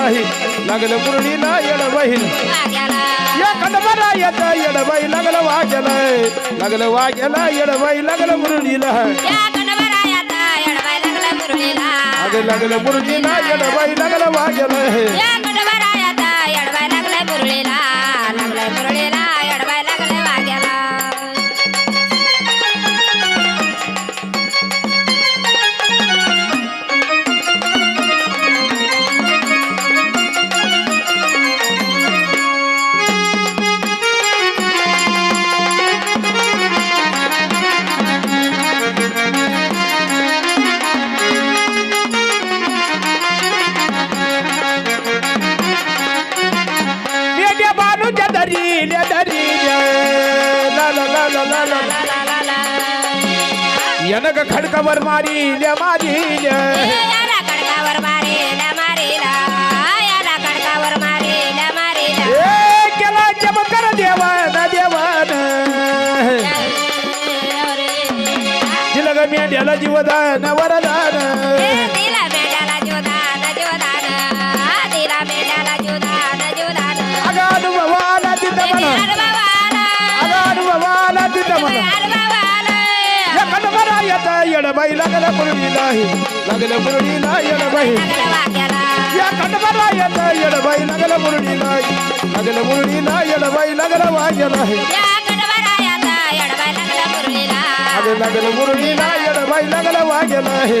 नाही. लागलं कुर्डीला येडबाईल या कदमाला येत येडबाई लागलं वाघ्यालाय लागलं वाघ्याला येडबाई लागलं कुर्डीला लागलं मुरडीला येडबाई लागलं वाघ्यालाय यानं ग खडकावर मारील्या मारील्या. याला कडकावर मारेला याला कडकावर मारेला मारेला ए केला चमकर देवान देवान. ग मेंढ्याला जीवदान वरदान. येता येडबाई लागलं मुरडीला हे लागलं मुरडीला येडबाई. या खंडबाला येता येडबाई लागलं मुरडीला लागलं मुरडीला येडबाई लागलं वाग्याला हे लागलं मुरडीला येडबाई लागलं वाग्याला हे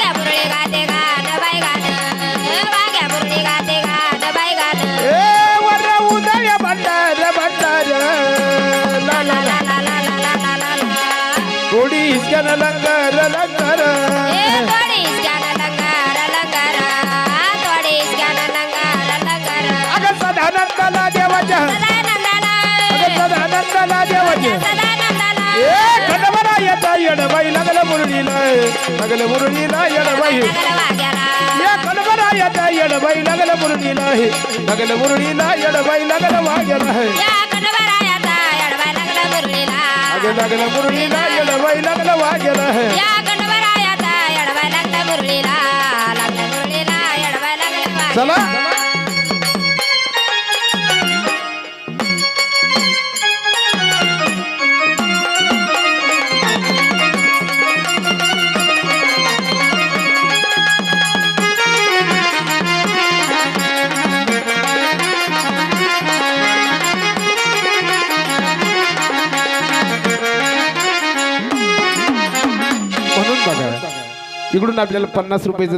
स्कॅन लंगार लंगार. अगं सदानंदाला देवाच्या. अगं सदानंदाला देवाच्या. ए खंडबरा येता येडबाई लागलं मुरळीला लागलं मुरळीला येडबाई लागलं वाग्याला. या खंडबरा येता येडबाई लागलं मुरळीला लागलं मुरळीला येडबाई लागलं वाग्याला लागलं मुरलीला गेलं वै लागलं वा गेलं चला. इकडून आपल्याला पन्नास रुपयाचं